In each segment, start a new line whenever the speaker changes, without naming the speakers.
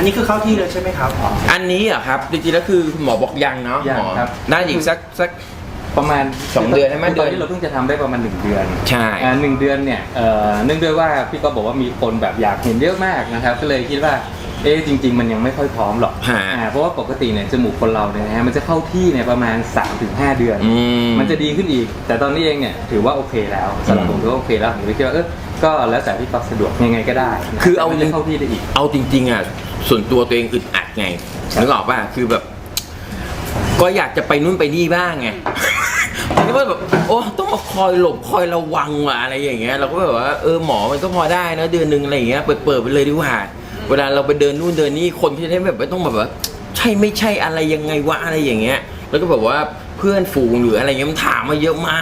อันนี้คือเข้าที่เลยใช่ไหมครับ
อันนี้เหรอะครับจริงๆแล้วคือหมอบอกยังเนาะ
ยัง
หมอ
ครับ
น่าจะอีกสักสัก
ประมาณ
สองเดือนใช่ไหม
ตอน
เดือน
ที่เราเพิ่งจะทำได้ประมาณหนึ่งเดือน
ใช่
อ่าหนึ่งเดือนเนี่ยเอ่อเนื่องด้วยว่าพี่ก็บอกว่ามีคนแบบอยากเห็นเยอะมากนะครับ ก็เลยคิดว่า เอ๊ะจริง ๆ มันยังไม่ค่อยพร้อมหรอก
ฮะ
อ่าเพราะว่าปกติเนี่ยจมูกคนเราเนี่ยนะฮะมันจะเข้าที่เนี่ยประมาณ 3-5 เดือน
อืม
มันจะดีขึ้นอีก แต่ตอนนี้เองเนี่ยถือว่าโอเคแล้วสำหรับผมถือว่าโอเคแล้วผมเลยคิดว่าเออก็แล้วแต่พี่ป๊อปสะดวกยังไงก็ได้นะ
คือเอา
มันจะเข้าที่ได้อีก
เอาจริงๆอะส่วนตัวตัวเองอึดอัดไงนึกออกป่ะคือแบบ ก็อยากจะไปนู่นไปนี่บ้างไงมันก็แบบโอ้ต้องมาคอยหลบคอยระวังว่ะอะไรอย่างเงี้ยเราก็แบบว่าเออหมอมันก็พอได้นะเดือนหนึ่งอะไรอย่างเงี้ยเปิดเปิดไปเลยดีกว่า เวลาเราไปเดินนู่นเดินนี่คนที่ได้แบบไม่ต้องแบบว่าใช่ไม่ใช่อะไรยังไงวะอะไรอย่างเงี้ย แล้วก็แบบว่าเพื่อนฝูงหรืออะไรเงี้ยมันถามมาเยอะมา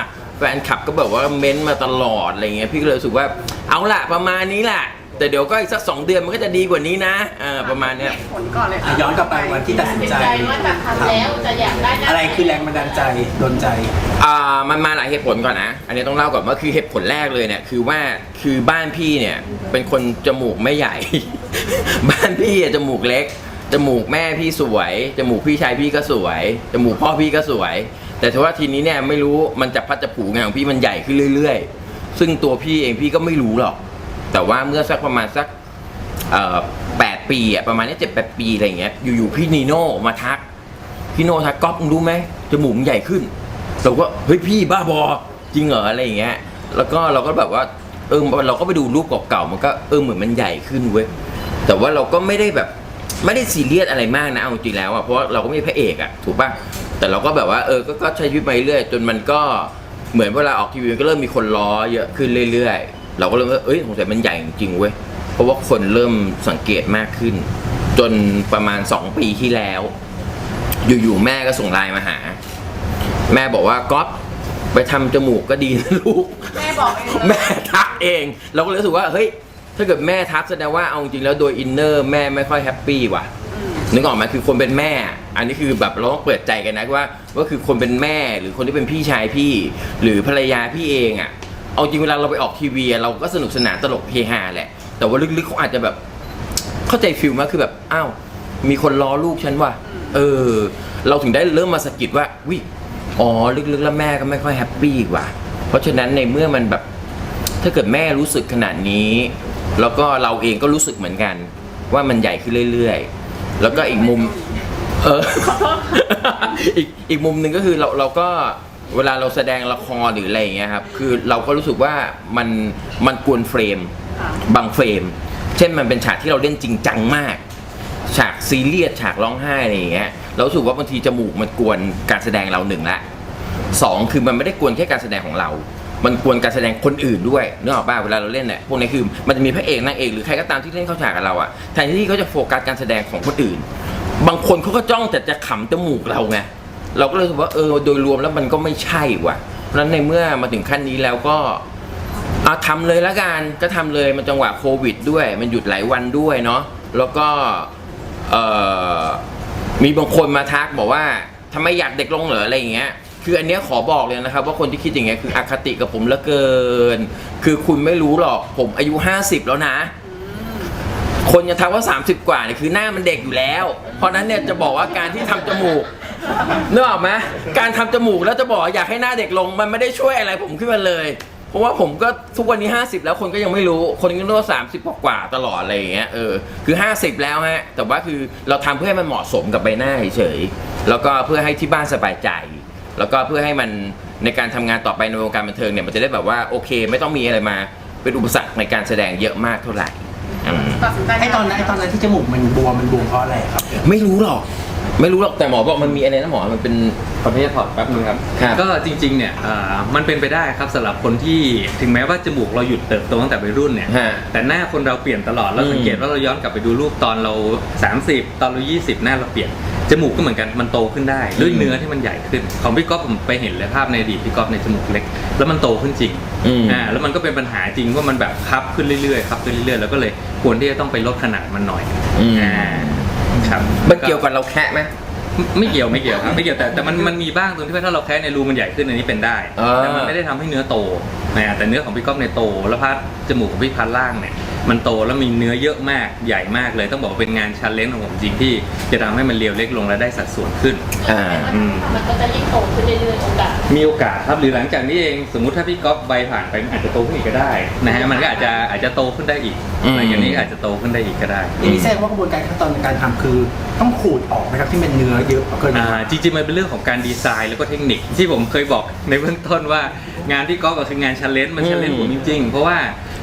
กแฟนคลับก็แบบว่าเม้นต์มาตลอดอะไรเงี้ยพี่ก็เลยรู้สึกว่าเอาละประมาณนี้แหละ แต่เดี๋ยวก็อีกสักสองเดือนมันก็จะดีกว่านี้นะเออประมาณเนี้ย
ผลก่อนเลย
อะย้อนกลับไปวันที่ตัดสินใจ
ว่าจะทำแล้วจะอยากได้หน้า
อะไรคือแรงบันดาลใจโดนใจ
อ่ามันมาหลายเหตุผลก่อนนะ อันนี้ต้องเล่าก่อนว่าคือเหตุผลแรกเลยเนี่ยคือว่าคือบ้านพี่เนี่ยเป็นคนจมูกไม่ใหญ่ บ้านพี่อะจมูกเล็ก จมูกแม่พี่สวย จมูกพี่ชายพี่ก็สวย จมูกพ่อพี่ก็สวย แต่ถือว่าทีนี้เนี่ยไม่รู้มันจะพัดจะผูไงของพี่มันใหญ่ขึ้นเรื่อย ๆ ซึ่งตัวพี่เองพี่ก็ไม่รู้หรอก แต่ว่าเมื่อสักประมาณสักแปดปีอะประมาณนี้เจ็ดแปดปีอะไรเงี้ยอยู่ๆพี่นีโน่มาทัก พี่โนทักก๊อฟมึงรู้ไหมจมูกมึงใหญ่ขึ้นเราก็เฮ้ยพี่บ้าบอจริงเหรออะไรอย่างเงี้ย แล้วก็เราก็แบบว่าเออเราก็ไปดูรูปเก่าๆมันก็เออเหมือนมันใหญ่ขึ้นเว้ยแต่ว่าเราก็ไม่ได้แบบไม่ได้ซีเรียสอะไรมากนะเอาจริงๆแล้วอะเพราะเราก็ไม่ใช่พระเอกอะถูกป่ะแต่เราก็แบบว่าเออก็ใช้ชีวิตไปเรื่อยจนมันก็เหมือนเวลาออกทีวีก็เริ่มมีคนล้อเยอะขึ้นเรื่อยๆ เราก็เริ่มว่าเอ้ยสงสัยมันใหญ่จริงๆเว้ยเพราะว่าคนเริ่มสังเกตมากขึ้น จนประมาณสองปีที่แล้ว อยู่ๆแม่ก็ส่งไลน์มาหา แม่บอกว่าก๊อฟไปทำจมูกก็ดีนะลูก
แม่บอกเองเลย
แม่ทักเอง เราก็เลยรู้สึกว่าเฮ้ยถ้าเกิดแม่ทักแสดงว่าเอาจริงแล้วโดยอินเนอร์แม่ไม่ค่อยแฮปปี้ว่ะนึกออกไหมคือคนเป็นแม่ อันนี้คือแบบเราต้องเปิดใจกันนะว่าว่าคือคนเป็นแม่หรือคนที่เป็นพี่ชายพี่ หรือภรรยาพี่เองอะ เอาจริงเวลาเราไปออกทีวีอะเราก็สนุกสนานตลกเฮฮาแหละ แต่ว่าลึกๆเขาอาจจะแบบ เข้าใจฟิลมากคือแบบอ้าวมีคนล้อลูกฉันว่ะเออ เราถึงได้เริ่มมาสะกิดว่าวิอ๋อลึกๆแล้วแม่ก็ไม่ค่อยแฮปปี้ว่ะ เพราะฉะนั้นในเมื่อมันแบบ ถ้าเกิดแม่รู้สึกขนาดนี้ แล้วก็เราเองก็รู้สึกเหมือนกัน ว่ามันใหญ่ขึ้นเรื่อยๆ แล้วก็อีกมุม เออ อีกอีกมุมหนึ่งก็คือเราเราก็ เวลาเราแสดงละครหรืออะไรอย่างเงี้ยครับ คือเราก็รู้สึกว่ามันมันกวนเฟรม บางเฟรม เช่นมันเป็นฉากที่เราเล่นจริงจังมาก ฉากซีเรียสฉากร้องไห้อะไรอย่างเงี้ยเรารู้สึกว่าบางทีจมูกมันกวนการแสดงเราหนึ่งละสองคือมันไม่ได้กวนแค่การแสดงของเรา มันกวนการแสดงคนอื่นด้วยนึกออกป่ะเวลาเราเล่นเนี่ยพวกนี้คือมันจะมีพระเอกนางเอกหรือใครก็ตามที่เล่นเข้าฉากกับเราอะแทนที่เขาจะโฟกัสการแสดงของคนอื่น บางคนเขาก็จ้องแต่จะขำจมูกเราไง เราก็เลยรู้สึกว่าเออโดยรวมแล้วมันก็ไม่ใช่ว่ะ เพราะฉะนั้นในเมื่อมาถึงขั้นนี้แล้วก็เอาทำเลยละกันก็ทำเลยมันจังหวะโควิดด้วย มันหยุดหลายวันด้วยเนาะแล้วก็เอ่อมีบางคนมาทักบอกว่าทำไมอยากเด็กลงเหรออะไรอย่างเงี้ยคืออันเนี้ยขอบอกเลยนะครับ ว่าคนที่คิดอย่างเงี้ยคืออคติกับผมเหลือเกิน คือคุณไม่รู้หรอกผมอายุ 50 แล้วนะ คนจะทักว่า 30 กว่าเนี่ยคือหน้ามันเด็กอยู่แล้ว เพราะนั้นเนี่ยจะบอกว่าการที่ทำจมูก นึกออกไหมการทำจมูกแล้วจะบอกว่าอยากให้หน้าเด็กลง มันไม่ได้ช่วยอะไรผมขึ้นมาเลย เพราะว่าผมก็ทุกวันนี้ 50 แล้วคนก็ยังไม่รู้ คนก็นึกว่า30กว่ากว่าๆตลอดอะไรอย่างเงี้ยเออคือ 50 แล้วฮะ แต่ว่าคือเราทำเพื่อให้มันเหมาะสมกับใบหน้าเฉยๆแล้วก็เพื่อให้ที่บ้านสบายใจ แล้วก็เพื่อให้มันในการทำงานต่อไปในวงการบันเทิงเนี่ยมันจะได้แบบว่าโอเค ไม่ต้องมีอะไรมา เป็นอุปสรรคในการแสดงเยอะมากเท่าไหร่อืม
ตัดสินใจ
ไอตอนนั้นไอตอนนั้นที่จมูกมันบวมมันบวมเพราะอะไรครับ
ไม่รู้หรอก ไม่รู้หรอกแต่หมอบอกมันมีอะไรนะหมอมันเป็น
ขออนุญาตถอดแป๊บนึงครับ
ครับ
ก็จริงๆเนี่ยอ่ามันเป็นไปได้ครับสำหรับคนที่ถึงแม้ว่าจมูกเราหยุดเติบโตตั้งแต่วัยรุ่นเนี่ย
ฮะ
แต่หน้าคนเราเปลี่ยนตลอดเรา
อืม
สังเกตว่าเราย้อนกลับไปดูรูปตอนเรา 30 ตอนเรา 20 หน้าเราเปลี่ยน จมูกก็เหมือนกันมันโตขึ้นได้ ด้วยเนื้อที่มันใหญ่ขึ้น ของพี่ก๊อฟผมไปเห็นเลยภาพในอดีตพี่ก๊อฟในจมูกเล็ก แล้วมันโตขึ้นจริง
อืม
อ่าแล้วมันก็เป็นปัญหาจริงว่ามันแบบคับขึ้นเรื่อยๆคับขึ้นเรื่อยๆแล้วก็เลยควรที่จะต้องไปลดขนาดมันหน่อย
อืม
อ่า ครับ
มันเกี่ยวกับเราแคะไหม
ไม่เกี่ยวไม่เกี่ยวครับไม่เกี่ยวแต่แต่มันมันมีบ้างตรงที่ว่าถ้าเราแคะในรูมันใหญ่ขึ้นอันนี้เป็นได้
อ่า
แต่มันไม่ได้ทำให้เนื้อโตนะแต่เนื้อของพี่ก๊อฟในยโต แล้วพัดจมูกของพี่พัดล่างเนี่ย มันโตแล้วมีเนื้อเยอะมากใหญ่มากเลยต้องบอกว่าเป็นงานชันเลนของผมจริงที่จะทำให้มันเรียวเล็กลงและได้สัดส่วนขึ้น
อ่า
อืม
มันก็จะยิ่งโตขึ้นเรื่อยๆโอกาส
มีโอกาสครับหรือหลังจากนี้เองสมมุติถ้าพี่ก๊อฟใบผ่านไปมันอาจจะโตขึ้นอีกก็ได้นะฮะมันก็อาจจะอาจจะโตขึ้นได้อีก
อืม
หลังจากนี้อาจจะโตขึ้นได้อีกก็ได้
อย่างนี้แสดงว่ากระบวนการขั้นตอนในการทำคือ ต้องขูดออกไหมครับที่เป็นเนื้อเยอะเกินไป
อ่าจริงๆมันเป็นเรื่องของการดีไซน์แล้วก็เทคนิคที่ผมเคยบอกในเบื้องต้นว่างานที่ก๊อฟก็คืองานชันเลนมันชันเลนผมจริงๆ เพราะว่า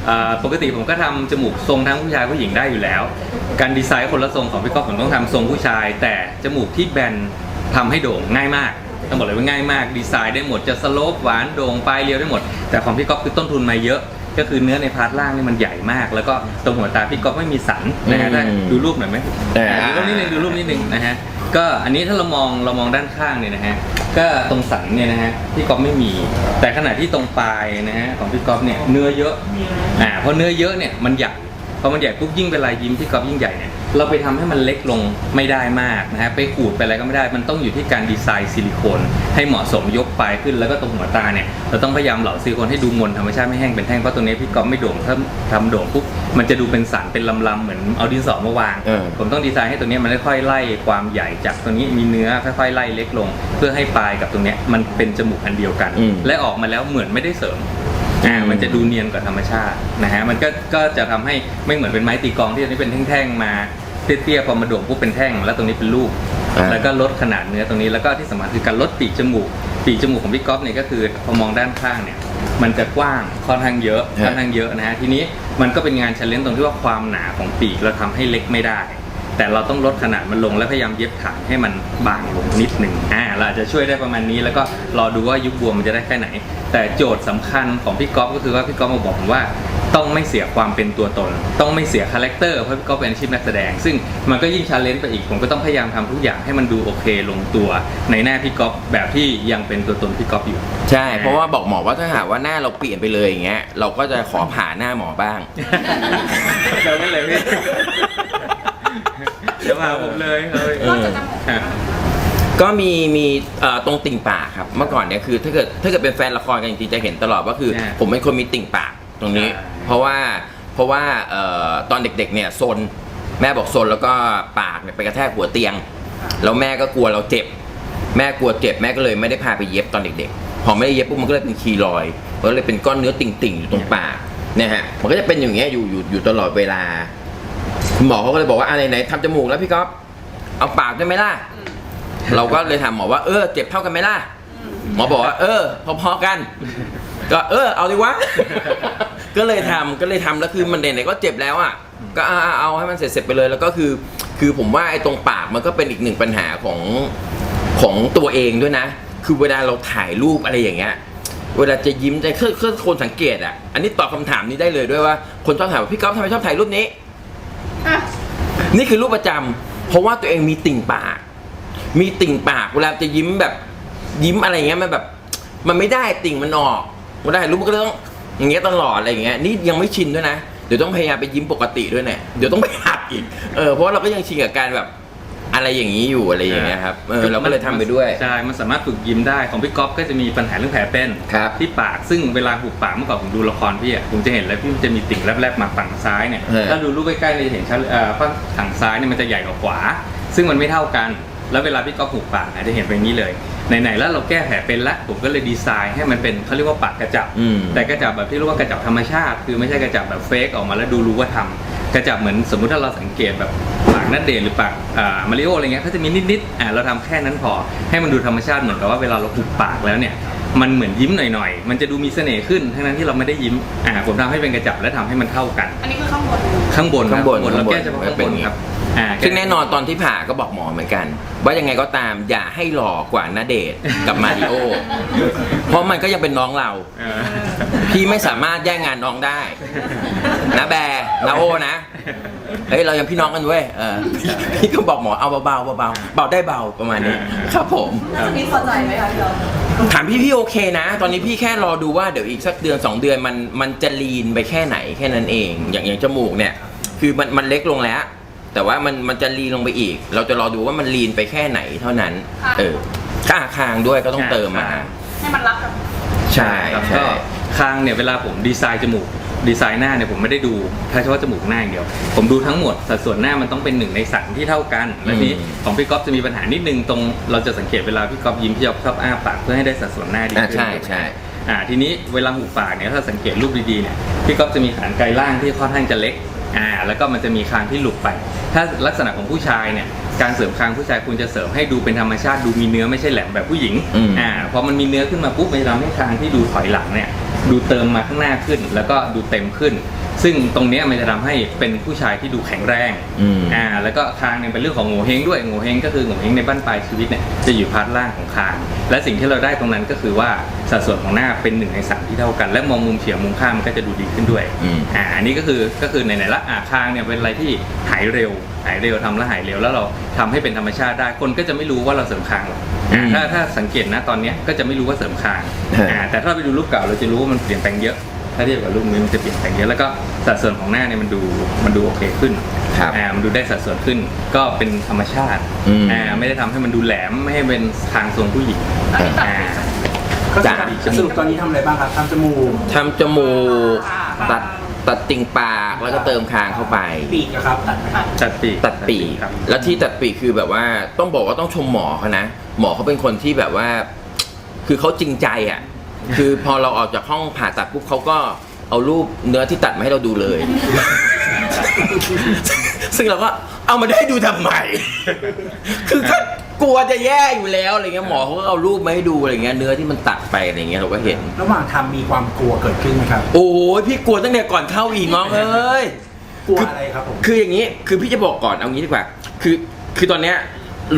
อ่าปกติผมก็ทำจมูกทรงทั้งผู้ชายผู้หญิงได้อยู่แล้ว การดีไซน์คนละทรงของพี่ก๊อฟผมต้องทำทรงผู้ชาย แต่จมูกที่แบนทำให้โด่งง่ายมากต้องบอกเลยว่าง่ายมากดีไซน์ได้หมดจะสโลปหวานโด่งปลายเรียวได้หมด แต่ของพี่ก๊อฟคือต้นทุนมาเยอะ ก็คือเนื้อในพาร์ทล่างนี่มันใหญ่มาก แล้วก็ตรงหัวตาพี่ก๊อฟไม่มีสันนะฮะ
อืม
ได้ดูรูปหน่อยไหม
ได้
อ่าดูรูปนิดนึงดูรูปนิดนึงนะฮะ ก็อันนี้ถ้าเรามองเรามองด้านข้างเนี่ยนะฮะก็ตรงสันเนี่ยนะฮะพี่ก๊อฟไม่มี แต่ขณะที่ตรงปลายนะฮะของพี่ก๊อฟเนี่ยเนื้อเยอะอ่าเพราะเนื้อเยอะเนี่ยมันใหญ่พอมันใหญ่ปุ๊บยิ่งเวลายิ้มพี่ก๊อฟยิ่งใหญ่เนี่ยเราไปทำให้มันเล็กลงไม่ได้มากนะฮะไปขูดไปอะไรก็ไม่ได้ มันต้องอยู่ที่การดีไซน์ซิลิโคนให้เหมาะสมยกปลายขึ้นแล้วก็ตรงหัวตาเนี่ยเราต้องพยายามเหลาซิลิโคนให้ดูมนธรรมชาติไม่แห้งเป็นแท่งเพราะตรงนี้พี่ก๊อฟไม่โด่งถ้าทำโด่งปุ๊บ มันจะดูเป็นสันเป็นลำๆเหมือนเอาดินสอมาวาง
เออ
ผมต้องดีไซน์ให้ตรงเนี้ยมันค่อยๆไล่ความใหญ่จากตรงนี้มีเนื้อค่อยๆไล่เล็กลง เพื่อให้ปลายกับตรงเนี้ยมันเป็นจมูกอันเดียวกัน
อืม
และออกมาแล้วเหมือนไม่ได้เสริม อ่ามันจะดูเนียนกว่าธรรมชาตินะฮะมันก็ก็จะทำให้ไม่เหมือนเป็นไม้ตีกลองที่อันนี้เป็นแท่งๆมาเตี้ยๆพอมาโด่งปุ๊บเป็นแท่ง แล้วตรงนี้เป็นลูก
อ่า
แล้วก็ลดขนาดเนื้อตรงนี้แล้วก็ที่สำคัญคือการลดปีกจมูก ปีกจมูกของพี่ก๊อฟเนี่ยก็คือพอมองด้านข้างเนี่ยมันจะกว้างค่อนข้างเยอะ
ฮะ
ค่อนข้างเยอะนะฮะทีนี้มันก็เป็นงานเชลเลนตรงที่ว่าความหนาของปีกเราทำให้เล็กไม่ได้ แต่เราต้องลดขนาดมันลงแล้วพยายามเย็บฐานให้มันบางลงนิดหนึ่งอ่าเราอาจจะช่วยได้ประมาณนี้ แล้วก็รอดูว่ายุบบวมมันจะได้แค่ไหน แต่โจทย์สำคัญของพี่ก๊อฟก็คือว่าพี่ก๊อฟมาบอกผมว่า ต้องไม่เสียความเป็นตัวตน ต้องไม่เสียคาแรคเตอร์เพราะพี่ก๊อฟเป็นอาชีพนักแสดง ซึ่งมันก็ยิ่งชาเลนจ์ไปอีกผมก็ต้องพยายามทำทุกอย่างให้มันดูโอเคลงตัว ในหน้าพี่ก๊อฟแบบที่ยังเป็นตัวตนพี่ก๊อฟอยู่
ใช่ เพราะว่าบอกหมอว่าถ้าหากว่าหน้าเราเปลี่ยนไปเลยอย่างเงี้ยเราก็จะขอผ่าหน้าหมอบ้าง
เจอไม่เลยพี่เดี๋ยวมาผมเลยเลย
เออ
อะ
ก็มีมีเอ่อตรงติ่งปากครับ เมื่อก่อนเนี่ยคือถ้าเกิดถ้าเกิดเป็นแฟนละครกันจริงๆจะเห็นตลอดว่าคือ
ใช่
ผมเป็นคนมีติ่งปากตรงนี้
ใช่
เพราะว่าเพราะว่าออตอนเด็กๆเนี่ยซนแม่บอกซนแล้วก็ปากเนี่ยไปกระแทกหัวเตียง แล้วแม่ก็กลัวเราเจ็บ แม่กลัวเจ็บแม่ก็เลยไม่ได้พาไปเย็บตอนเด็กๆพอไม่ได้เย็บปุ๊บมันก็เลยเป็นคีรอยก็เลยเป็นก้อนเนื้อติ่งๆอยู่ตรงปากเนี่ยฮะมันก็จะเป็นอย่างเงี้ยอยู่อยู่อยู่ตลอดเวลาคุณหมอเขาก็เลยบอกว่าอะไรไหนทำจมูกแล้วพี่ก๊อฟเอาปากได้ไหมล่ะ เราก็เลยถามหมอว่าเออเจ็บเท่ากันไหมล่ะหมอบอกว่าเออพอๆกัน ก็เออเอาดิวะ ก็เลยทำก็เลยทำแล้วคือมันไหนๆก็เจ็บแล้วอะก็เอาเอาเอาให้มันเสร็จๆไปเลยแล้วก็คือ คือผมว่าไอ้ตรงปากมันก็เป็นอีกหนึ่งปัญหาของของตัวเองด้วยนะ คือเวลาเราถ่ายรูปอะไรอย่างเงี้ย เวลาจะยิ้มจะเคือคือคนสังเกตอะอันนี้ตอบคำถามนี้ได้เลยด้วยว่า คนชอบถามว่าพี่ก๊อฟทำไมชอบถ่ายรูปนี้
อะ
นี่คือรูปประจำเพราะว่าตัวเองมีติ่งปาก มีติ่งปากเวลาจะยิ้มแบบยิ้มอะไรเงี้ยมันแบบ มันไม่ได้ติ่งมันออก เวลาถ่ายรูปมันก็ต้องอย่างเงี้ยตลอดอะไรอย่างเงี้ยนี่ยังไม่ชินด้วยนะเดี๋ยวต้องพยายามไปยิ้มปกติด้วยเนี่ยเดี๋ยวต้องไปหัดอีกเออเพราะว่าเราก็ยังชินกับการแบบอะไรอย่างนี้อยู่อะไรอย่างเงี้ยครับเออเราก็เลยทำไปด้วย
ใช่ มันสามารถฝึกยิ้มได้ของพี่ก๊อฟก็จะมีปัญหาเรื่องแผลเป็น
ครับ
ที่ปากซึ่งเวลาหุบปากเมื่อก่อนผมดูละครพี่อะผมจะเห็นเลยพี่มันจะมีติ่งแลบๆมาฝั่งซ้ายเนี่ย
เออ
ถ้าดูรูปใกล้ๆเนี่ยจะเห็นชัดเอ่อฝั่งฝั่งซ้ายเนี่ยมันจะใหญ่กว่าขวา ซึ่งมันไม่เท่ากัน แล้วเวลาพี่ก๊อฟหุบปากอาจจะเห็นเป็นอย่างนี้เลย ไหนๆแล้วเราแก้แผลเป็นละผมก็เลยดีไซน์ให้มันเป็นเขาเรียกว่าปากกระจับ
อืม
แต่กระจับแบบที่เรียกว่ากระจับธรรมชาติ คือไม่ใช่กระจับแบบเฟกออกมาแล้วดูรู้ว่าทำกระจับเหมือนสมมุติถ้าเราสังเกตแบบปากนัดเดชน์หรือปากอ่ามาริโออะไรเงี้ยเขาจะมีนิดๆอ่าเราทำแค่นั้นพอให้มันดูธรรมชาติเหมือนกับว่าเวลาเราหุบปากแล้วเนี่ย มันเหมือนยิ้มหน่อยๆ มันจะดูมีเสน่ห์ขึ้น ทั้งนั้นที่เราไม่ได้ยิ้ม อ่า ผมทำให้เป็นกระจับและทำให้มันเท่ากัน
อันนี้คือข้างบน
ข้างบน
ข้างบน
เรา
ข้างบน
แก้เฉพาะข้าง
เป็น
บ
อนย่างงี้
ครับ อ่า
ซึ่งแน่นอนตอนที่ผ่าก็บอกหมอเหมือนกัน ว่ายังไงก็ตามอย่าให้หล่อกว่าณเดชน์กับมาริโอ เพราะมันก็ยังเป็นน้องเรา
เออ
พี่ไม่สามารถแย่งงานน้องได้ นะแบร์นะโอนะ เฮ้ยเรายังพี่น้องกันเว้ยเออพี่ก็บอกหมอเอาเบาๆเบาๆเบาได้เบาประมาณนี้ครับผม
พี่พอใจไหมคะพี่เรา
ถามพี่พี่โอเคนะ ตอนนี้พี่แค่รอดูว่าเดี๋ยวอีกสักเดือนสองเดือนมันมันจะลีนไปแค่ไหนแค่นั้นเอง อย่างอย่างจมูกเนี่ย คือมันมันเล็กลงแล้ว แต่ว่ามันมันจะลีนลงไปอีก เราจะรอดูว่ามันลีนไปแค่ไหนเท่านั้น เออค่าคางด้วยก็ต้องเติมมา
ค่าคาง
ให้มันรับกับ
ใช่
ครับ
ใช่
ก็คางเนี่ยเวลาผมดีไซน์จมูก ดีไซน์หน้าเนี่ยผมไม่ได้ดูแค่เฉพาะจมูกหน้าอย่างเดียว ผมดูทั้งหมดสัดส่วนหน้ามันต้องเป็นหนึ่งในสามที่เท่ากัน และนี้
อืม
ของพี่ก๊อฟจะมีปัญหานิดนึงตรงเราจะสังเกตเวลาพี่ก๊อฟยิ้มพี่ก๊อฟชอบอ้าปากเพื่อให้ได้สัดส่วนหน้าดี
อ่า
ขึ้น
ใช่ใช่
อ่าทีนี้เวลาหูปากเนี่ยถ้าสังเกตรูปดีๆเนี่ยพี่ก๊อฟจะมีฐานไกลล่างที่ค่อนข้างจะเล็กอ่าแล้วก็มันจะมีคางที่หลุดไป ถ้าลักษณะของผู้ชายเนี่ย การเสริมคางผู้ชายคุณจะเสริมให้ดูเป็นธรรมชาติดูมีเนื้อไม่ใช่แหลมแบบผู้หญิง
อืม
อ่าพอมันมีเนื้อขึ้นมาปุ๊บมันจะทำให้คางที่ดูถอยหลังเนี่ย ดูเติมมาข้างหน้าขึ้น แล้วก็ดูเต็มขึ้น ซึ่งตรงเนี้ยมันจะทำให้เป็นผู้ชายที่ดูแข็งแรง
อืม
อ่าแล้วก็คางเนี่ยเป็นเรื่องของโงเฮงด้วยโงเฮงก็คือโงเฮงในบ้านปลายชีวิตเนี่ยจะอยู่พาร์ทล่างของคาง และสิ่งที่เราได้ตรงนั้นก็คือว่าสัดส่วนของหน้าเป็นหนึ่งในสามที่เท่ากัน และมองมุมเฉียงมุมข้างมันก็จะดูดีขึ้นด้วย
อืม
อ่าอันนี้ก็คือก็คือไหนๆละอ่าคางเนี่ยเป็นอะไรที่หายเร็วหายเร็วทำแล้วหายเร็วแล้วเราทำให้เป็นธรรมชาติได้คนก็จะไม่รู้ว่าเราเสริมคางหรอกอ่าถ้าถ้าสังเกตนะตอนเนี้ยก็จะไม่รู้ว่าเสริมคาง
เอออ่
อ่าแต่ถ้าไปดูรูปเก่าเราจะรู้ว่ามันเปลี่ยนแปลงเยอะ ถ้าเทียบกับรูปนี้มันจะเปลี่ยนแปลงเยอะแล้วก็สัดส่วนของหน้าเนี่ยมันดูมันดูโอเคขึ้น
ครับ
อ่ามันดูได้สัดส่วนขึ้นก็เป็นธรรมชาติ
อืม
อ่าไม่ได้ทำให้มันดูแหลมไม่ให้เป็นทางทรงผู้หญิง
ตอนนี้ตัด
อ่า
ก็
จ้ะ
สรุปตอนนี้ทำอะไรบ้างครับทำจมูก
ทำจมูกตัดตัดติ่งปากแล้วก็เติมคางเข้าไป
ปีกอะครับตัดไหมครับ
ตัดปีก
ตัดปีก
ครับ
แล้วที่ตัดปีกคือแบบว่าต้องบอกว่าต้องชมหมอเขานะ หมอเขาเป็นคนที่แบบว่า คือเขาจริงใจอะ คือพอเราออกจากห้องผ่าตัดปุ๊บเขาก็เอารูปเนื้อที่ตัดมาให้เราดูเลย ซึ่งเราก็เอามาได้ดูทำไม คือก็กลัวจะแย่อยู่แล้วอะไรเงี้ยหมอเขาก็เอารูปมาให้ดูอะไรเงี้ยเนื้อที่มันตัดไปอะไรเงี้ยเราก็เห็น
ระหว่างทำมีความกลัวเกิดขึ้นไหมครับ
โอ้ยพี่กลัวตั้งแต่ก่อนเข้าอีกน้องเอ้ย
กลัวอะไรครับผม
คืออย่างนี้ คือพี่จะบอกก่อนเอางี้ดีกว่า คือ คือตอนเนี้ย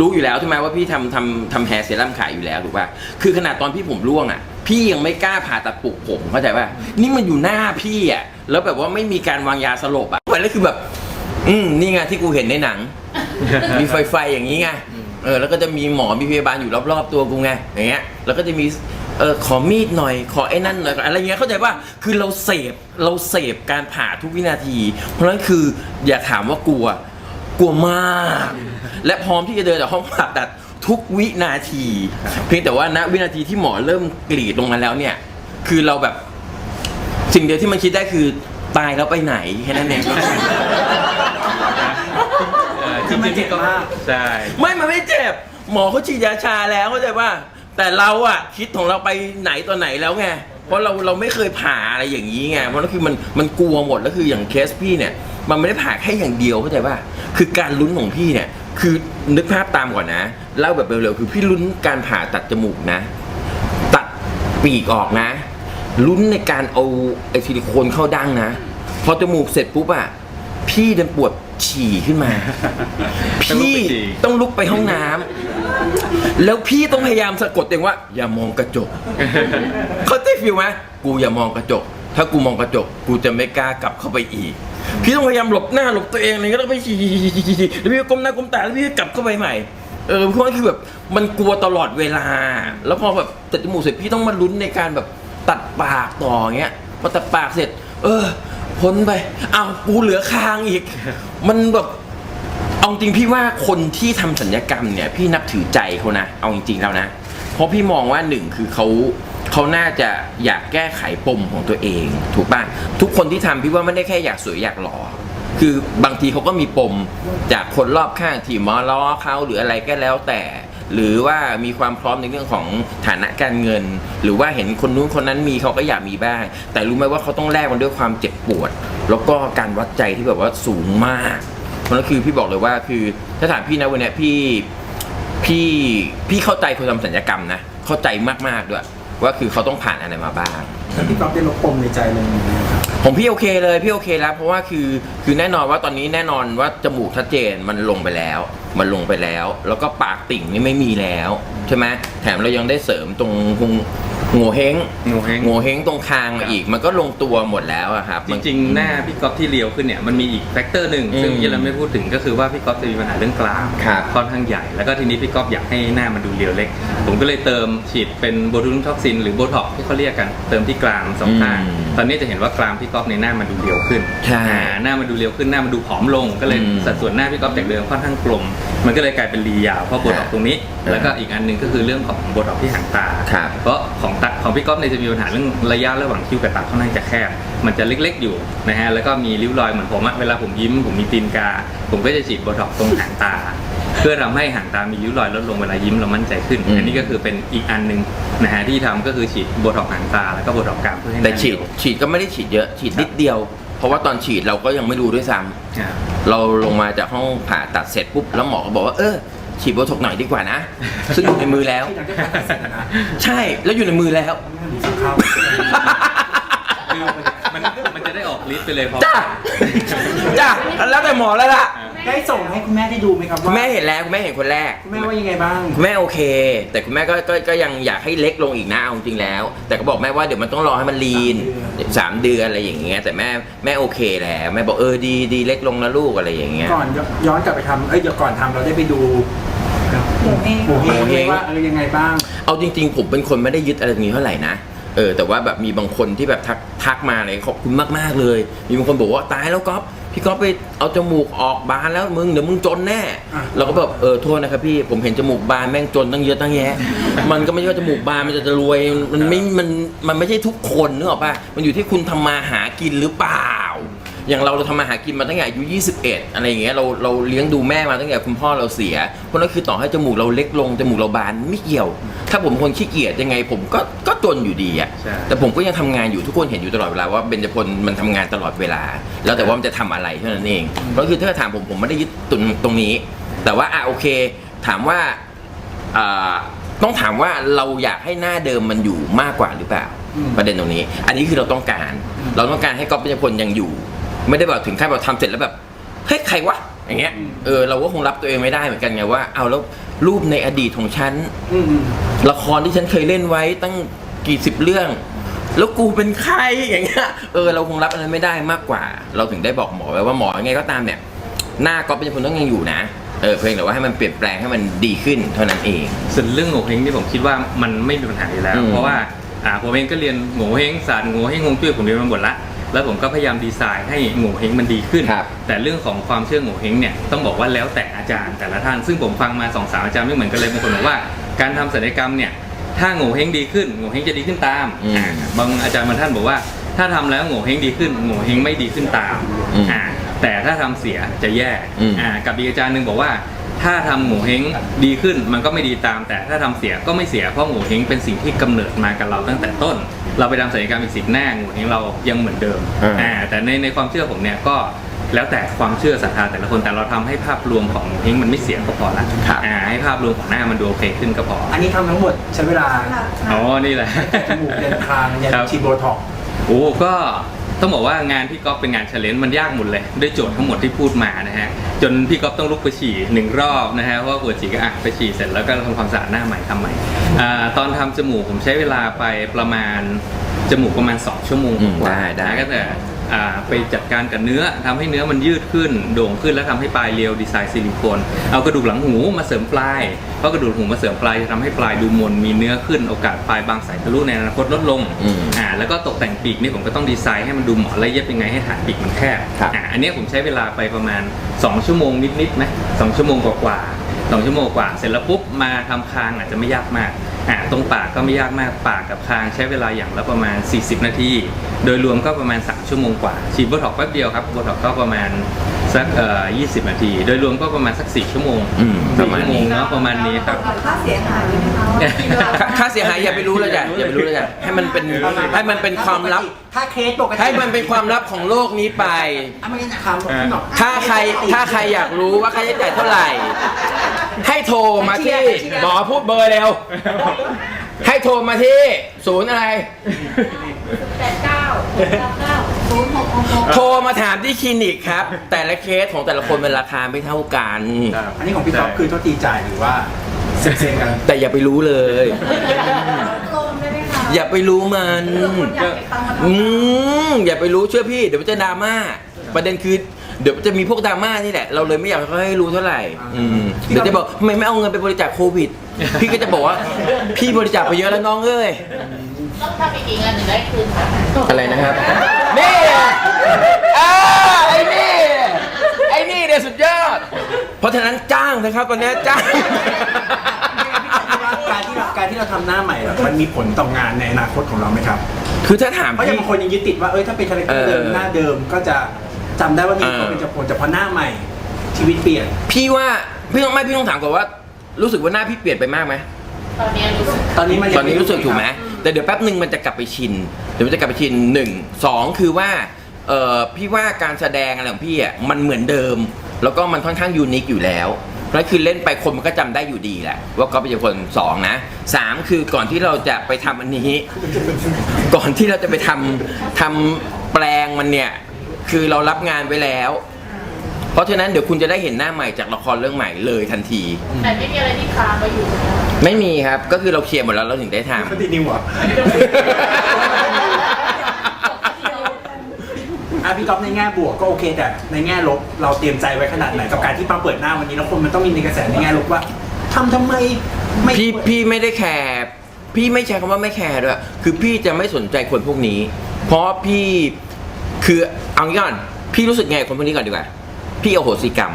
รู้อยู่แล้วใช่ไหมว่าพี่ทำทำทำแฮร์เซรั่มขายอยู่แล้วถูกป่ะ คือขนาดตอนพี่ผมร่วงอะ พี่ยังไม่กล้าผ่าตัดปลุกผมเข้าใจป่ะนี่มันอยู่หน้าพี่อะแล้วแบบว่าไม่มีการวางยาสลบอะไปแล้วคือแบบ อืมนี่ไงที่กูเห็นในหนัง มีไฟไฟอย่างนี้ไงเออแล้วก็จะมีหมอมีพยาบาลอยู่รอบๆตัวกูไงอย่างเงี้ยแล้วก็จะมีเออขอมีดหน่อย ขอไอ้นั่นหน่อยอะไรเงี้ยเข้าใจป่ะคือเราเสพเราเสพการผ่าทุกวินาที เพราะฉะนั้นคืออย่าถามว่ากลัว กลัวมาก และพร้อมที่จะเดินจากห้องผ่าตัด ทุกวินาที เพียงแต่ว่าณวินาทีที่หมอเริ่มกรีดลงมาแล้วเนี่ย คือเราแบบ สิ่งเดียวที่มันคิดได้คือตายแล้วไปไหนแค่นั้นเอง
เออ
คือมันเจ็บมาก
ใช่
ไม่มันไม่เจ็บ หมอเขาฉีดยาชาแล้วเข้าใจป่ะแต่เราอะคิดของเราไปไหนต่อไหนแล้วไงเพราะเราเราไม่เคยผ่าอะไรอย่างนี้ไงเพราะนั่นคือมันมันกลัวหมดแล้วคืออย่างเคสพี่เนี่ย มันไม่ได้ผ่าแค่อย่างเดียวเข้าใจป่ะคือการลุ้นของพี่เนี่ย คือนึกภาพตามก่อนนะ เล่าแบบเร็วๆคือพี่ลุ้นการผ่าตัดจมูกนะ ตัดปีกออกนะ ลุ้นในการเอาไอซิลิโคนเข้าดั้งนะ พอจมูกเสร็จปุ๊บอะพี่เดินปวดฉี่ขึ้นมา พี่ต้องลุกไปห้องน้ำแล้วพี่ต้องพยายามสะกดตัวเองว่า อย่ามองกระจก เขาใจฟิลไหมกูอย่ามองกระจก ถ้ากูมองกระจก กูจะไม่กล้ากลับเข้าไปอีก พี่ต้องพยายามหลบหน้าหลบตัวเองอะไรเงี้ยแล้วก็ไปฉี่แล้วพี่ก็ก้มหน้าก้มตาแล้วพี่ก็กลับเข้าไปใหม่ เออเพราะว่าคือแบบมันกลัวตลอดเวลา แล้วพอแบบตัดจมูกเสร็จพี่ต้องมาลุ้นในการแบบตัดปากต่อเงี้ยพอตัดปากเสร็จ เออพ้นไปอ้าวกูเหลือคางอีก มันแบบเอาจริงพี่ว่าคนที่ทำสัญญกรรมเนี่ย พี่นับถือใจเขานะ เอาจริงๆแล้วนะ เพราะพี่มองว่าหนึ่งคือเขาเขาน่าจะอยากแก้ไขปมของตัวเอง ถูกป่ะทุกคนที่ทำพี่ว่าไม่ได้แค่อยากสวยอยากหล่อ คือบางทีเขาก็มีปมจากคนรอบข้างที่มาล้อเขาหรืออะไรก็แล้วแต่ หรือว่ามีความพร้อมในเรื่องของฐานะการเงิน หรือว่าเห็นคนนู้นคนนั้นมีเขาก็อยากมีบ้าง แต่รู้ไหมว่าเขาต้องแลกมันด้วยความเจ็บปวด แล้วก็การวัดใจที่แบบว่าสูงมากเพราะนั้นคือพี่บอกเลยว่าคือถ้าถามพี่นะวันนี้พี่พี่พี่เข้าใจคนทำสัญญกรรมนะเข้าใจมากๆด้วย ว่าคือเขาต้องผ่านอะไรมาบ้าง
แล้วพี่ก๊อฟได้ลบปมในใจมันยังไงครับ
ผมพี่โอเคเลยพี่โอเคแล้วเพราะว่าคือคือแน่นอนว่าตอนนี้แน่นอนว่าจมูกชัดเจนมันลงไปแล้ว มันลงไปแล้ว แล้วก็ปากติ่งนี่ไม่มีแล้ว ใช่ไหมแถมเรายังได้เสริมตรงหุงหัวเฮง
โงเฮง
หัวเฮงตรงคางมาอีก มันก็ลงตัวหมดแล้วอะครับ
จริงๆ หน้าพี่ก๊อฟที่เรียวขึ้นเนี่ยมันมีอีกแฟกเตอร์หนึ่ง
อืม
ซึ่งที่เราไม่พูดถึงก็คือว่าพี่ก๊อฟจะมีปัญหาเรื่องกราม
ครับ
ค่อนข้างใหญ่ แล้วก็ทีนี้พี่ก๊อฟอยากให้หน้ามันดูเรียวเล็ก ผมก็เลยเติมฉีดเป็นโบทูลินท็อกซินหรือโบท็อกที่เขาเรียกกันเติมที่กรามสองข้าง
อืม
ตอนนี้จะเห็นว่ากรามพี่ก๊อฟในหน้ามันดูเรียวขึ้น
ใช่
อ่าหน้ามันดูเรียวขึ้นหน้ามันดูผอมลงก็เลย
อืม
สัดส่วนหน้าพี่ก๊อฟจากเดิมค่อนข้างกลมมันก็เลยกลายเป็นรียาวเพราะโบท็อกตรงนี้
ครับ
แล้วก็อีกอันหนึ่งก็คือเรื่องของโบท็อกที่หางตา
ครับ
เพราะของตัของพี่ก๊อฟเนี่ยจะมีปัญหาเรื่องระยะระหว่างคิ้วกับตาค่อนข้างจะแคบ มันจะเล็กๆอยู่นะฮะ แล้วก็มีริ้วรอยเหมือนผมอะเวลาผมยิ้มผมมีตีนกา ผมก็จะฉีดโบท็อกซ์ตรงหางตา เพื่อทำให้หางตามีริ้วรอยลดลงเวลายิ้มเรามั่นใจขึ้น
อืม
อันนี้ก็คือเป็นอีกอันหนึ่งนะฮะที่ทำก็คือฉีดโบท็อกซ์หางตาแล้วก็โบท็อกซ์กรามเพื่อให้ห
แต่
น้า
ฉีด
เรียว
ฉีดก็ไม่ได้ฉีดเยอะฉีดนิดเดียว เพราะว่าตอนฉีดเราก็ยังไม่รู้ด้วยซ้ำ
อ่า
เราลงมาจากห้องผ่าตัดเสร็จปุ๊บแล้วหมอก็บอกว่าเออฉีดโบท็อกซ์หน่อยดีกว่านะ ซึ่งอยู่ในมือแล้ว
ที่หลังจากการตัดสินนะ
ใช่แล้วอยู่ในมือแล้ว
มีสุขภาพ
คือมันมันจะได้ออกฤทธิ์ไปเลยพอ
จ้าจ้าแล้วแต่หมอแล้วล่ะ
ได้ส่งให้คุณแม่ได้ดูไหมครับ
คุณ
ว่า
แม่เห็นแล้วคุณแม่เห็นคนแรก
คุณแม่ว่ายังไงบ้าง
คุณแม่โอเค แต่คุณแม่ก็ก็ก็ยังอยากให้เล็กลงอีกนะเอาจริงๆแล้ว แต่ก็บอกแม่ว่าเดี๋ยวมันต้องรอให้มันลีนสามเดือนอะไรอย่างเงี้ยแต่แม่แม่โอเคแล้วแม่บอกเออดีดีเล็กลงนะลูกอะไรอย่างเงี้ย
ก่อนย้อนกลับไปทำเอ้ยเดี๋ยวก่อนทำเราได้ไปดู
หมูเอง
หมูเฮ
หมูเฮ
ง
ง
ว่าเออยังไงบ้าง
เอาจริงๆผมเป็นคนไม่ได้ยึดอะไรตรงนี้เท่าไหร่นะเออแต่ว่าแบบมีบางคนที่แบบทักทักมาเลยขอบคุณมากๆเลย มีบางคนบอกว่าตายแล้วก๊อฟ พี่ก๊อฟไปเอาจมูกออกบานแล้วมึงเดี๋ยวมึงจนแน่
อะ
เราก็แบบเออโทษนะครับพี่ผมเห็นจมูกบานแม่งจนตั้งเยอะตั้งแยะ มันก็ไม่ใช่ว่าจมูกบานมันจะจะรวยมันไม่มันมันไม่ใช่ทุกคนนึกออกป่ะมันอยู่ที่คุณทำมาหากินหรือเปล่า อย่างเราเราทำมาหากินมาตั้งแต่อายุ 21 อะไรอย่างเงี้ยเราเราเลี้ยงดูแม่มาตั้งแต่คุณพ่อเราเสีย เพราะนั่นคือต่อให้จมูกเราเล็กลงจมูกเราบานไม่เกี่ยว ถ้าผมเป็นคนขี้เกียจยังไงผมก็ก็จนอยู่ดีอะ
ใช่
แต่ผมก็ยังทำงานอยู่ทุกคนเห็นอยู่ตลอดเวลาว่าเบญจพลมันทำงานตลอดเวลา แล้วแต่ว่ามันจะทำอะไรเท่านั้นเองเพราะคือถ้าถามผมผมไม่ได้ยึดตรงตรงนี้ แต่ว่าอะโอเค ถามว่าอ่าต้องถามว่าเราอยากให้หน้าเดิมมันอยู่มากกว่าหรือเปล่า
อืม
ประเด็นตรงนี้ อันนี้คือเราต้องการ เราต้องการให้ก๊อฟเบญจพลยังอยู่ ไม่ได้แบบถึงขั้นแบบทำเสร็จแล้วแบบเฮ้ยใครวะอย่างเงี้ยเออเราก็คงรับตัวเองไม่ได้เหมือนกันไงว่าเอาแล้ว รูปในอดีตของฉัน
อืมอืม
ละครที่ฉันเคยเล่นไว้ตั้งกี่สิบเรื่อง แล้วกูเป็นใครอย่างเงี้ยเออเราคงรับอะไรไม่ได้มากกว่า เราถึงได้บอกหมอไว้ว่าหมอยังไงก็ตามเนี่ย หน้าก๊อฟเป็นคนต้องยังอยู่นะเออเพียงแต่ว่าให้มันเปลี่ยนแปลงให้มันดีขึ้นเท่านั้นเอง
ส่วนเรื่องโง่เฮงนี่ผมคิดว่ามันไม่มีปัญหาอยู่แล้ว
อืม
เพราะว่าอ่าผมเองก็เรียนโง่เฮงศาสตร์โง่เฮงฮวงจุ้ยผมเรียนมาหมดละ แล้วผมก็พยายามดีไซน์ให้โง่เฮงมันดีขึ้น
ครับ
แต่เรื่องของความเชื่อโง่เฮงเนี่ยต้องบอกว่าแล้วแต่อาจารย์แต่ละท่าน ซึ่งผมฟังมาสองสามอาจารย์ไม่เหมือนกันเลยบางคนบอกว่าการทำศัลยกรรมเนี่ยถ้าโง่เฮงดีขึ้นโง่เฮงจะดีขึ้นตาม
อืม
อ่าบางอาจารย์บางท่านบอกว่า ถ้าทำแล้วโง่เฮงดีขึ้นโง่เฮงไม่ดีขึ้นตาม
อืม
อ่าแต่ถ้าทำเสียจะแย่
อืม
อ่ากับอีกอาจารย์หนึ่งบอกว่า ถ้าทำหมูเฮงดีขึ้นมันก็ไม่ดีตาม แต่ถ้าทำเสียก็ไม่เสียเพราะหมูเฮงเป็นสิ่งที่กำเนิดมากับเราตั้งแต่ต้น เราไปทำศัลยกรรมอีกสิบหน้าหมูเฮงเรายังเหมือนเดิม
อ่า
อ่าแต่ในในความเชื่อผมเนี่ยก็แล้วแต่ความเชื่อศรัทธาแต่ละคนแต่เราทำให้ภาพรวมของหมูเฮงมันไม่เสียก็พอละ
ครับ
อ่าให้ภาพรวมของหน้ามันดูโอเคขึ้นก็พอ
อันนี้ทำทั้งหมดใช้เวลา
อ๋อนี่แหละ
จมูกยันคางยัน
ครับ
ฉีดโบท็อกซ์
โอ้ก็ ต้องบอกว่างานพี่ก๊อฟเป็นงานเชลเลนจ์มันยากหมดเลย ด้วยโจทย์ทั้งหมดที่พูดมานะฮะจนพี่ก๊อฟต้องลุกไปฉี่หนึ่งรอบนะฮะเพราะว่าปวดฉี่ก็อะไปฉี่เสร็จแล้วก็ทำความสะอาดหน้าใหม่ทำใหม่อ่าตอนทำจมูกผมใช้เวลาไปประมาณจมูกประมาณ 2 ชั่วโมง
อืม
กว่า
ได้ได้
นะก็แต่อ่า ไปจัดการกับเนื้อทำให้เนื้อมันยืดขึ้นโด่งขึ้นแล้วทำให้ปลายเรียวดีไซน์ซิลิโคนเอากระดูกหลังหูมาเสริมปลายเพราะกระดูกหลังหูมาเสริมปลายจะทำให้ปลายดูมนมีเนื้อขึ้นโอกาสปลายบางสายทะลุในอนาคตลดลง
อืม
อ่าแล้วก็ตกแต่งปีกนี่ผมก็ต้องดีไซน์ให้มันดูเหมาะและเย็บยังไงให้ฐานปีกมันแคบ
ครับ
อ่าอันเนี้ยผมใช้เวลาไปประมาณ 2 ชั่วโมงนิดๆไหมสองชั่วโมงกว่าๆสองชั่วโมงกว่าเสร็จแล้วปุ๊บมาทำคางอาจจะไม่ยากมากอ่าตรงปากก็ไม่ยากมากปากกับคางใช้เวลาอย่างละประมาณ 40 นาที โดยรวมก็ประมาณ3 ชั่วโมงกว่า ฉีดโบท็อกซ์แป๊บเดียวครับโบท็อกซ์ก็ประมาณสักเอ่อ20 นาที โดยรวมก็ประมาณสัก 4 ชั่วโมง
อืมประมาณนี้
สี่ชั่วโงเนาะประมาณนี้ครับ
ค่าเสียหายไหมคะว่ากี่รอบ
ค่าค่าเสียหายอย่าไปรู้เลยจ้ะอย่าไปรู้เลยจ้ะให้มันเป็นให้มันเป็นความลับ
ถ้าเคสปกติ
ให้มันเป็นความลับของโลกนี้ไป
อะมันจะทำ
อ่า
ถ้าใครถ้าใครอยากรู้ว่าค่าใช้จ่ายเท่าไหร่ ให้โทรมาที่หมอพูดเบอร์เร็ว ให้โทรมาที่ศูนย์อะไร
แปดเก้าเก้าเก้าศูนย์หกหกหก
โทรมาถามที่คลินิกครับ แต่ละเคสของแต่ละคนเป็นราคาไม่เท่ากัน
อันนี้ของพี่ก๊อฟคือโทษตีจ่ายหรือว่าเซ็นเซ็นกัน
แต่อย่าไปรู้เลย
ลงได้ไหมคะ
อย่าไปรู้มัน
เผื่อคนอยากเก็บตังค์มาทำ
อืมอย่าไปรู้เชื่อพี่ เดี๋ยวมันจะดราม่าประเด็นคือ เดี๋ยวจะมีพวกดราม่านี่แหละ เราเลยไม่อยากให้รู้เท่าไหร่อืมเดี๋ยวจะบอกทำไมไม่เอาเงินไปบริจาคโควิด พี่ก็จะบอกว่าพี่บริจาคไปเยอะแล้วน้องเอ้ย
ต้องทำอีกกี่เงินถึงได้คืนคะ
อะไรนะครับนี่อ่าไอ้นี่ไอ้นี่เนี่ยสุดยอด เพราะฉะนั้นจ้างนะครับตอนนี้จ้าง
ไม่งั้นพี่ก๊อฟคิดว่าการที่เราการการที่เราทำหน้าใหม่อะมันมีผลต่องานในอนาคตของเราไหมครับ
คือถ้าถาม
เพราะอย่าง
พี่
บางคนยังยึดติดว่าเอ้ยถ้าเป็นคาแรคเตอร์เดิม
เออ
หน้าเดิมก็จะจำได้ว่านี่
เออ
เขาเป็นจพลแต่พอหน้าใหม่ชีวิตเปลี่ยน
พี่ว่าพี่ต้องไม่พี่ต้องถามก่อนว่า รู้สึกว่าหน้าพี่เปลี่ยนไปมากไหม
ตอนนี้รู้สึก
ตอนนี้มันยัง
ตอนนี้รู้สึกถูกไหมแต่เดี๋ยวแป๊บหนึ่งมันจะกลับไปชินเดี๋ยวมันจะกลับไปชินหนึ่งสองคือว่าเออพี่ว่าการแสดงอะไรของพี่อะมันเหมือนเดิม แล้วก็มันค่อนข้างยูนิคอยู่แล้วเพราะคือเล่นไปคนมันก็จำได้อยู่ดีแหละว่าก็เป็นคนสองนะสามคือก่อนที่เราจะไปทำอันนี้ ก่อนที่เราจะไปทำทำแปลงมันเนี่ยคือเรารับงานไว้แล้ว เพราะฉะนั้นเดี๋ยวคุณจะได้เห็นหน้าใหม่จากละครเรื่องใหม่เลยทันที
แต่ไม่มีอะไรที่ค้างไว้อยู่นะ
ไม่มีครับก็คือเราเคลียร์หมดแล้วเราถึงได้ทำ
เขาติดนิวเหรออะพี่ก๊อฟในแง่บวกก็โอเค แต่ในแง่ลบเราเตรียมใจไว้ขนาดไหนกับการที่มาเปิดหน้าวันนี้แล้วคนมันต้องมีในกระแสในแง่ลบว่าทำทำไมไม่
พี่พี่ไม่ได้แคร์พี่ไม่ใช้คำว่าไม่แคร์ด้วยคือพี่จะไม่สนใจคนพวกนี้ เพราะพี่คือเอางี้ก่อนพี่รู้สึกไงกับคนพวกนี้ก่อนดีกว่า พี่อโหสิกรรม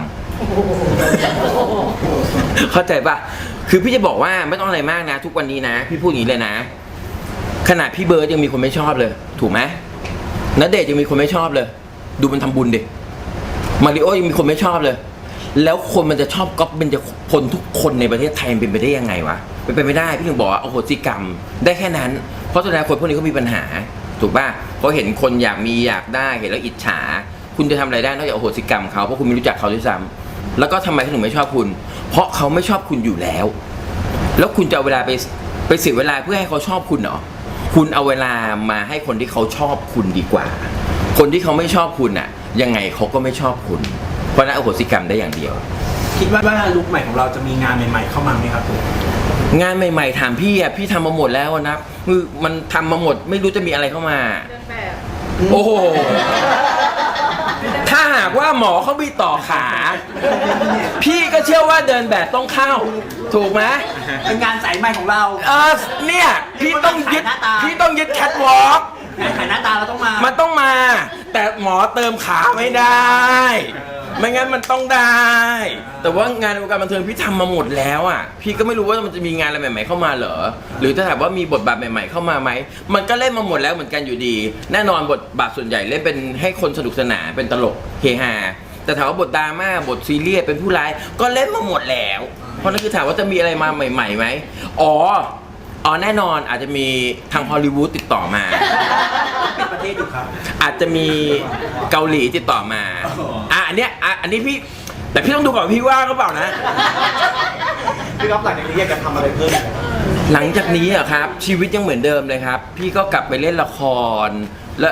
เข้าใจปะคือพี่จะบอกว่าไม่ต้องอะไรมากนะ ทุกวันนี้นะ พี่พูดอย่างนี้เลยนะ ขนาดพี่เบิร์ดยังมีคนไม่ชอบเลย ถูกไหมณเดชน์ยังมีคนไม่ชอบเลย ดูมันทำบุญดิมาริโอยังมีคนไม่ชอบเลย แล้วคนมันจะชอบก๊อปเป็นจะพลทุกคนในประเทศไทยมันเป็นไปได้ยังไงวะเป็นไปไม่ได้พี่ถึงบอกว่าโอโหสิกรรม ได้แค่นั้น เพราะแสดงคนพวกนี้เขามีปัญหา ถูกป่ะเพราะเห็นคนอยากมีอยากได้เห็นแล้วอิจฉา คุณจะทำอะไรได้นอกจากโอโหสิกรรมเขาเพราะคุณไม่รู้จักเขาด้วยซ้ำแล้วก็ทำไมเขาถึงไม่ชอบคุณ เพราะเขาไม่ชอบคุณอยู่แล้ว แล้วคุณจะเอาเวลาไปไปเสียเวลาเพื่อให้เขาชอบคุณเหรอคุณเอาเวลามาให้คนที่เขาชอบคุณดีกว่า คนที่เขาไม่ชอบคุณอะยังไงเขาก็ไม่ชอบคุณ เพราะนั้นอโหสิกรรมได้อย่างเดียว
คิดว่าว่าลุคใหม่ของเราจะมีงานใหม่ ๆ เข้ามาไหมครับผม
งานใหม่ ๆ ถามพี่อะพี่ทำมาหมดแล้วอะนะคือมันทำมาหมด ไม่รู้จะมีอะไรเข้ามา
เดินแบบ
โอ้โหถ้า หากว่าหมอเขามีต่อขา พี่ก็เชื่อว่าเดินแบบต้องเข้า ถูกไหม
เป็นงานสายใหม่ของเรา
เออเนี่ย พี่ต้องยึด
หน้าตา
พี่ต้องยึดแคทวอล์ก
งานขายหน้าตาเราต้องมา
มันต้องมา แต่หมอเติมขาไม่ได้ ไม่งั้นมันต้องได้ แต่ว่างานในวงการบันเทิงพี่ทำมาหมดแล้วอะ พี่ก็ไม่รู้ว่ามันจะมีงานอะไรใหม่ๆเข้ามาเหรอ หรือถ้าถามว่ามีบทบาทใหม่ ๆเข้ามาไหม มันก็เล่นมาหมดแล้วเหมือนกันอยู่ดี แน่นอนบทบาทส่วนใหญ่เล่นเป็นให้คนสนุกสนานเป็นตลกเฮฮา แต่ถามว่าบทดราม่าบทซีเรียสเป็นผู้ร้ายก็เล่นมาหมดแล้ว เพราะนั่นคือถามว่าจะมีอะไรมาใหม่ๆไหม อ๋อ อ๋อแน่นอนอาจจะมีทางฮอลลีวูดติดต่อมา
เป็นประเทศอยู่ครับ
อาจจะมีเกาหลีติดต่อมา
อ๋ออ่
อะอันเนี้ยอะอันนี้พี่แต่พี่ต้องดูก่อนว่าพี่ว่างหรือเปล่านะ
พี่ก๊อฟหลังจากนี้อยากจะทำอะไรเพิ่ม
หลังจากนี้อะครับ ชีวิตยังเหมือนเดิมเลยครับ พี่ก็กลับไปเล่นละคร และ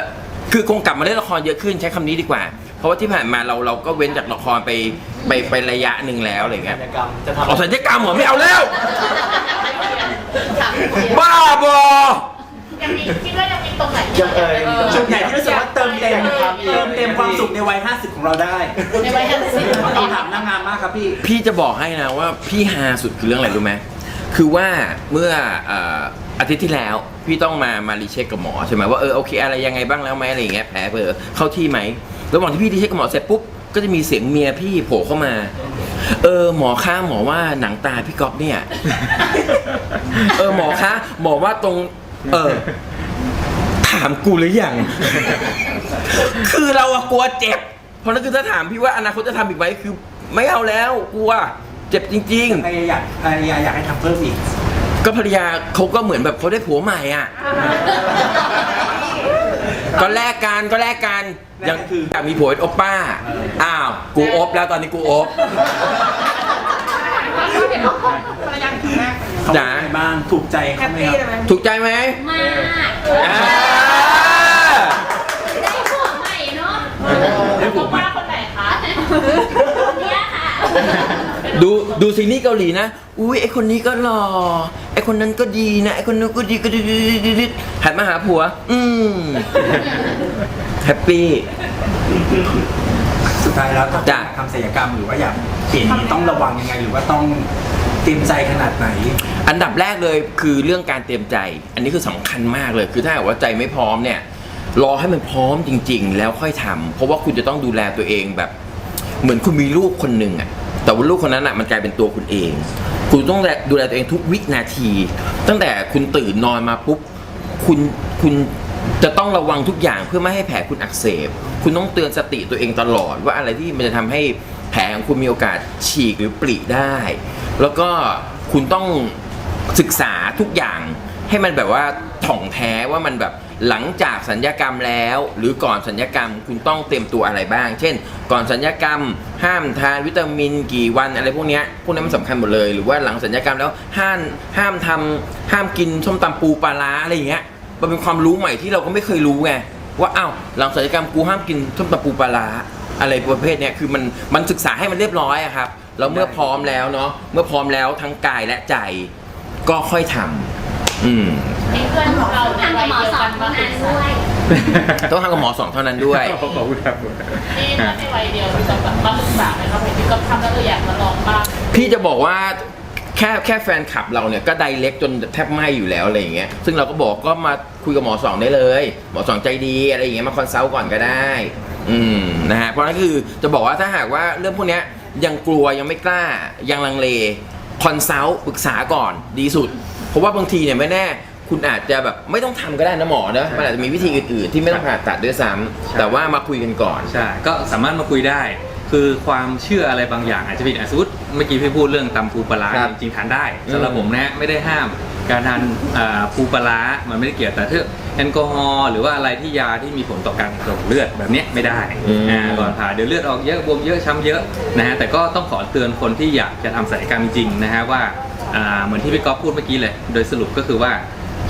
คือคงกลับมาเล่นละครเยอะขึ้นใช้คำนี้ดีกว่า เพราะว่าที่ผ่านมาเราเราก็เว้นจากละครไปไปไประยะหนึ่งแล้วอะไรเงี้ย
กิจกรรมจะทำ
ออกสัญญกรรมเหรอไม่เอาแล้ว บ้าบอ
ยังมีคิดว่ายังมีตรงไหน
ยังเอ่ย จุดไหนที่รู้สึกว่าเติมเต็มเติมเต็มความสุขในวัย 50 ของเราได้
ในวัยห้าสิบ
ต้องถามนางงามมากครับพี่
พี่จะบอกให้นะว่าพี่ฮาสุดคือเรื่องอะไรรู้ไหมคือว่าเมื่อเอ่ออาทิตย์ที่แล้วพี่ต้องมามารีเช็คกับหมอใช่ไหมว่าเออโอเคอะไรยังไงบ้างแล้วไหมอะไรอย่างเงี้ยแผลเผลอเข้าที่ไหม ระหว่างที่พี่รีเช็คกับหมอเสร็จปุ๊บก็จะมีเสียงเมียพี่โผล่เข้ามา เออ หมอคะหมอว่าหนังตาพี่ก๊อฟเนี่ย เออหมอคะหมอว่าตรง เออ ถามกูหรือยัง คือเราอะกลัวเจ็บ เพราะนั่นคือถ้าถามพี่ว่าอนาคตจะทำอีกไหมคือ ไม่เอาแล้วกลัวเจ็บจริง
ภรรยาอยากภรรยาอยากให้ทำเพิ่มอีก
ๆก็ภรรยาเขาก็เหมือนแบบเขาได้ผัวใหม่อะ ก็แลกกันก็แลกกัน
แลกกันคือ
อยากมีผัวเป็นโอปป้า อ้าว กูโอบแล้วตอนนี้กูโอบ
เห็นว่าภรรยาคุณแม่
เขา
จ๋า
เป็นไงบ้างถูกใจ
แฮ
เขา
ป
ไหม
ปี้
ครับ
เลยไหม
ถูกใจไหม
มาก
อ่า
ได้ผัวใหม่เนาะ
ได้ผัวใหม่
ว่าคนไหนคะคนเนี้ยค่ะ
ดูดูซีรีส์เกาหลีนะ อุ้ยไอคนนี้ก็หล่อไอคนนั้นก็ดีนะไอคนนั้นก็ดีก็ดีดีหันมาหาผัว อืมแฮปปี้
สุดท้ายแล้วถ้า
จ้ะ
ทำศัลยกรรมหรือว่าอยากเปลี่ยนนี้ต้องระวังยังไง หรือว่าต้องเตรียมใจขนาดไหน
อันดับแรกเลยคือเรื่องการเตรียมใจ อันนี้คือสำคัญมากเลย คือถ้าหากว่าใจไม่พร้อมเนี่ย รอให้มันพร้อมจริง ๆ แล้วค่อยทำเพราะว่าคุณจะต้องดูแลตัวเองแบบ เหมือนคุณมีลูกคนหนึ่งอะแต่ว่าลูกคนนั้นอะมันกลายเป็นตัวคุณเอง คุณต้องดูแลตัวเองทุกวินาที ตั้งแต่คุณตื่นนอนมาปุ๊บคุณคุณจะต้องระวังทุกอย่างเพื่อไม่ให้แผลคุณอักเสบ คุณต้องเตือนสติตัวเองตลอด ว่าอะไรที่มันจะทำให้แผลของคุณมีโอกาสฉีกหรือปริได้ แล้วก็คุณต้องศึกษาทุกอย่างให้มันแบบว่า ถ่องแท้ว่ามันแบบหลังจากสัญญกรรมแล้ว หรือก่อนสัญญกรรมคุณต้องเตรียมตัวอะไรบ้าง เช่น ก่อนสัญญกรรม ห้ามทานวิตามินกี่วันอะไรพวกนี้พวกนี้มันสำคัญหมดเลย หรือว่าหลังสัญญกรรมแล้วห้ามห้ามทำห้ามกินส้มตำปูปลาร้าอะไรอย่างเงี้ยมันเป็นความรู้ใหม่ที่เราก็ไม่เคยรู้ไงว่าอ้าวหลังสัญญกรรมกูห้ามกินส้มตำปูปลาร้าอะไรประเภทเนี้ยคือมันมันศึกษาให้มันเรียบร้อยอะครับแล้วเมื่อพร้อมแล้วเนาะเมื่อพร้อมแล้วทั้งกายและใจก็ค่อยทำอืม
มีเพื่อนของเราใน
ทำ
วั
กับ
ย
หมอ
เดียว
สอ
กั
ง
น
เท่า
มา
นั้นด้วย
ต้องทำกับหมอสองเท่านั้นด้วย
ขอบคุณครับ
นี่ถ้าในวัยเดียวเราแบบมาศึกษาไหมครับพี่ก็ทำแล้วเราอยากมาลองบ้าง
พี่จะบอกว่าแค่แค่แฟนคลับเราเนี่ยก็ไดเล็กจนแทบไหม้อยู่แล้วอะไรอย่างเงี้ย ซึ่งเราก็บอกก็มาคุยกับหมอสองได้เลย หมอสองใจดีอะไรอย่างเงี้ยมาคอนซัลท์ก่อนก็ได้ อืมนะฮะ เพราะนั่นคือจะบอกว่าถ้าหากว่าเรื่องพวกเนี้ยยังกลัวยังไม่กล้ายังลังเลคอนซัลท์ปรึกษาก่อนดีสุด เพราะว่าบางทีเนี่ยไม่แน่ คุณอาจจะแบบไม่ต้องทำก็ได้นะหมอเนอะมันอาจจะมีวิธีอื่นๆ ที่ไม่ต้องผ่าตัดด้วยซ้ำแต่ว่ามาคุยกันก่อน
ใช่ก็สามารถมาคุยได้ คือความเชื่ออะไรบางอย่างอาจจะผิดอะสมมติเมื่อกี้พี่พูดเรื่องตำปูปลาร้า
ครับ
จริงๆทานได้สำหรับผมนะไม่ได้ห้ามการทานอ่าปูปลาร้ามันไม่ได้เกี่ยวแต่ถ้าแอลกอฮอล์หรือว่าอะไรที่ยาที่มีผลต่อการส่งเลือดแบบเนี้ยไม่ได้
อืม
อ่าก่อนผ่าเดี๋ยวเลือดออกเยอะบวมเยอะช้ำเยอะนะฮะแต่ก็ต้องขอเตือนคนที่อยากจะทำศัลยกรรมจริงๆนะฮะว่าอ่าเหมือนที่พี่ก๊อฟพูดเมื่อกี้เลย โดยสรุปก็คือว่า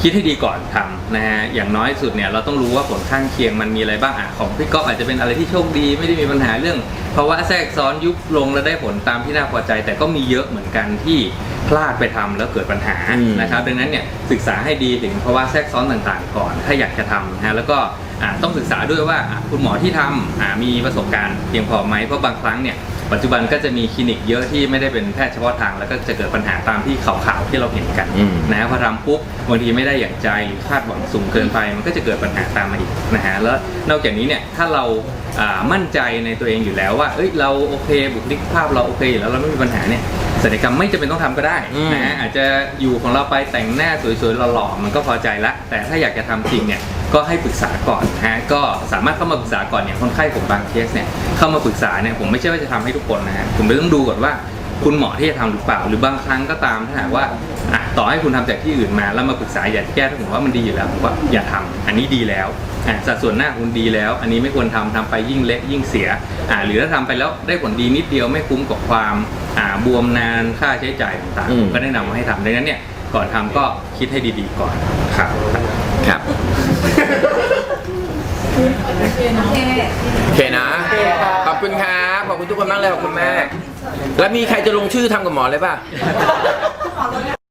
คิดให้ดีก่อนทำนะฮะอย่างน้อยสุดเนี่ยเราต้องรู้ว่าผลข้างเคียงมันมีอะไรบ้างอะของพี่ก๊อฟอาจจะเป็นอะไรที่โชคดี ไม่ได้มีปัญหาเรื่องภาวะแทรกซ้อนยุบลงแล้วได้ผลตามที่น่าพอใจ แต่ก็มีเยอะเหมือนกันที่พลาดไปทำแล้วเกิดปัญหา
อืม
นะครับดังนั้นเนี่ยศึกษาให้ดีถึงภาวะแทรกซ้อนต่างๆ ก่อน ถ้าอยากจะทำนะฮะแล้วก็อะต้องศึกษาด้วยว่าอะคุณหมอที่ทำอะมีประสบการณ์เพียงพอไหมเพราะบางครั้งเนี่ย ปัจจุบันก็จะมีคลินิกเยอะที่ไม่ได้เป็นแพทย์เฉพาะทาง แล้วก็จะเกิดปัญหาตามที่ข่าวๆที่เราเห็นกัน
อืม
นะพอทำปุ๊บบางทีไม่ได้อย่างใจหรือคาดหวังสูงเกินไปมันก็จะเกิดปัญหาตามมาอีกนะฮะแล้วนอกจากนี้เนี่ยถ้าเราอ่ามั่นใจในตัวเองอยู่แล้วว่าเอ้ยเราโอเคบุคลิกภาพเราโอเคอยู่แล้วเราไม่มีปัญหาเนี่ยศัลยกรรมไม่จำเป็นต้องทำก็ได้
อืม
นะฮะ อาจจะอยู่ของเราไปแต่งหน้าสวยๆหล่อๆมันก็พอใจละ แต่ถ้าอยากจะทำจริงเนี่ย ก็ให้ปรึกษาก่อนนะฮะก็สามารถเข้ามาปรึกษาก่อนอย่างคนไข้ผมบางเคสเนี่ยเข้ามาปรึกษาเนี่ยผมไม่ใช่ว่าจะทำให้ทุกคนนะฮะผมเลยต้องดูก่อนว่าคุณหมอที่จะทำหรือเปล่า หรือบางครั้งก็ตามถ้าหากว่าอะต่อให้คุณทำจากที่อื่นมา แล้วมาปรึกษาอยากจะแก้ถ้าผมว่ามันดีอยู่แล้วผมว่าอย่าทำอันนี้ดีแล้วอะสัดส่วนหน้าคุณดีแล้ว อันนี้ไม่ควรทำทำไปยิ่งเล็กยิ่งเสียอ่าหรือถ้าทำไปแล้วได้ผลดีนิดเดียวไม่คุ้มกับความอ่าบวมนานค่าใช้จ่ายต่าง
อืม
ๆก็แนะนำว่าให้ทำดังนั้นเนี่ยก่อนทำก็คิดให้ดีๆก่อนครับ
ครับ โอเคนะ ขอบคุณครับ ขอบคุณทุกคนมากเลย ขอบคุณแม่ แล้วมีใครจะลงชื่อทำกับหมอเลยป่ะ